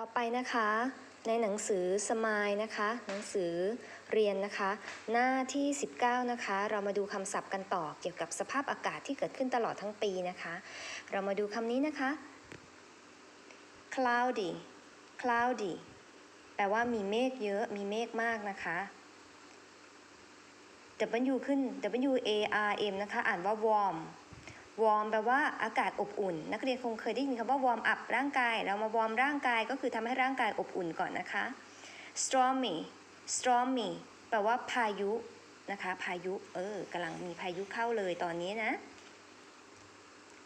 ต่อไปนะคะในหนังสือสมายนะคะหนังสือเรียนนะคะ หน้าที่ 19 นะคะ เรามาดูคำศัพท์กันต่อเกี่ยวกับสภาพอากาศที่เกิดขึ้นตลอดทั้งปีนะคะ เรามาดูคำนี้นะคะ cloudy cloudy แปลว่ามีเมฆเยอะมีเมฆมากนะคะ W ขึ้น W A R M นะคะ อ่านว่า warm warm แปลว่าอากาศอบอุ่น นักเรียนคงเคยได้ยินคำว่า warm up ร่างกาย เรามา warm ร่างกายก็คือทำให้ร่างกายอบอุ่นก่อนนะคะ stormy stormy แปลว่าพายุนะคะ พายุเออกำลังมีพายุเข้าเลยตอนนี้นะ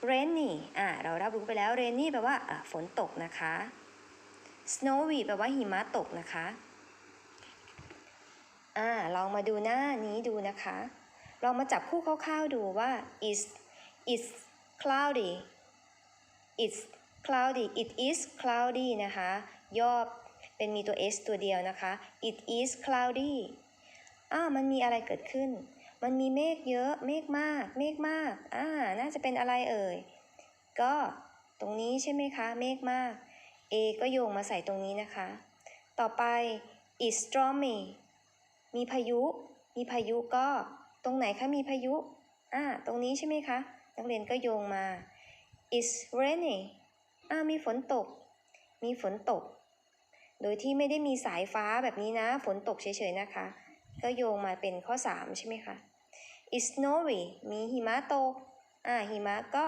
rainy อ่าเรารับรู้ไปแล้ว rainy แปลว่าฝนตกนะคะ snowy แปลว่าหิมะตกนะคะอ่าลองมาดูหน้านี้ดูนะคะ ลองมาจับคู่คร่าวๆดูว่า is is cloudy it's cloudy it is cloudy นะคะ ย่อเป็นมีตัว s ตัวเดียวนะคะ it is cloudy อ่ามันมีอะไรเกิดขึ้น มันมีเมฆเยอะ เมฆมาก เมฆมาก อ่า น่าจะเป็นอะไรเอ่ย ก็ตรงนี้ใช่ไหมคะ เมฆมาก A ก็โยงมาใส่ตรงนี้นะคะ ต่อไป is stormy มีพายุ มีพายุก็ ตรงไหนคะมีพายุ อ่า ตรงนี้ใช่ไหมคะ นักเรียนก็โยงมา is rainy อ่ามีฝนตก มีฝนตก โดยที่ไม่ได้มีสายฟ้าแบบนี้นะ ฝนตกเฉยๆนะคะ ก็โยงมาเป็นข้อ 3 ใช่ไหมคะ is snowy มีหิมะตก อ่า หิมะก็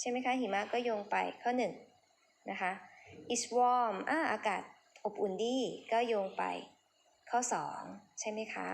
ใช่ไหมคะ หิมะก็โยงไปข้อ 1 นะคะ is warm อ่า อากาศอบอุ่นดี ก็โยงไปข้อ 2 ใช่ไหมคะ